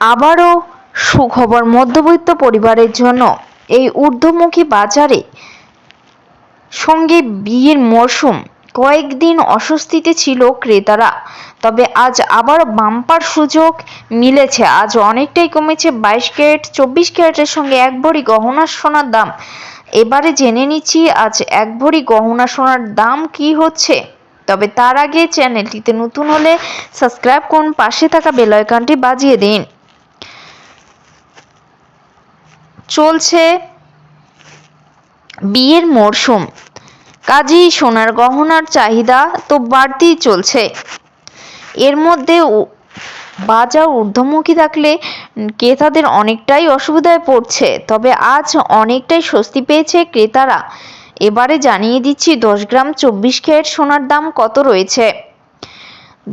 আবারও সুখবর মধ্যবিত্ত পরিবারের জন্য এই ঊর্ধ্বমুখী বাজারে সঙ্গে বিয়ের মরশুম। কয়েকদিন অস্বস্তিতে ছিল ক্রেতারা, তবে আজ আবার বাম্পার সুযোগ মিলেছে। আজ অনেকটাই কমেছে বাইশ ক্যারেট, চব্বিশ ক্যারেটের সঙ্গে এক ভরি গহনা সোনার দাম। এবারে জেনে নিচ্ছি আজ এক ভরি গহনা সোনার দাম কি হচ্ছে। তবে তার আগে চ্যানেলটিতে নতুন হলে সাবস্ক্রাইব করুন, পাশে থাকা বেল আইকনটি বাজিয়ে দিন। চলছে বিয়ের মরশুম। কাজেই সোনার গহনার চাহিদা তো বাড়তেই চলছে। এর মধ্যে বাজার ঊর্ধ্বমুখী থাকলে ক্রেতাদের অনেকটাই অসুবিধায় পড়ছে, তবে আজ অনেকটাই স্বস্তি পেয়েছে ক্রেতারা। এবারে জানিয়ে দিচ্ছি, দশ গ্রাম চব্বিশ ক্যারেট সোনার দাম কত রয়েছে?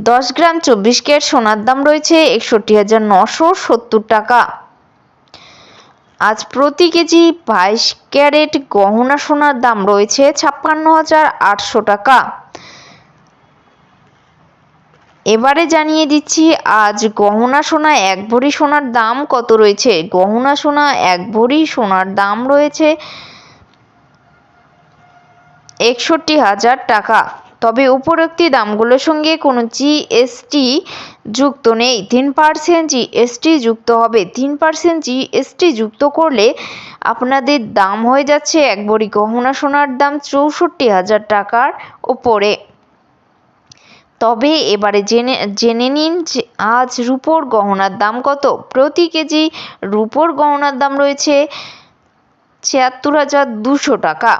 দশ গ্রাম চব্বিশ ক্যারেট সোনার দাম রয়েছে একষট্টি হাজার নশো সত্তর টাকা। আজ প্রতি কেজি বাইশ ক্যারেট গহনা সোনার দাম রয়েছে ছাপ্পান্ন হাজার আটশো টাকা। এবারে জানিয়ে দিচ্ছি, আজ গহনা সোনা এক ভরি সোনার দাম কত রয়েছে? গহনা সোনা এক ভরি সোনার দাম রয়েছে একষট্টি হাজার টাকা। তবে উপরোক্ত দামগুলোর সঙ্গে কোনো জিএসটি যুক্ত নেই। তিন পার্সেন্ট জিএসটি যুক্ত হবে। তিন পার্সেন্ট জিএসটি যুক্ত করলে আপনাদের দাম হয়ে যাচ্ছে এক ভরি গহনা সোনার দাম চৌষট্টি হাজার টাকার ওপরে। তবে এবারে জেনে জেনে নিন যে আজ রুপোর গহনার দাম কত। প্রতি কেজি রুপোর গহনার দাম রয়েছে ছিয়াত্তর হাজার দুশো টাকা।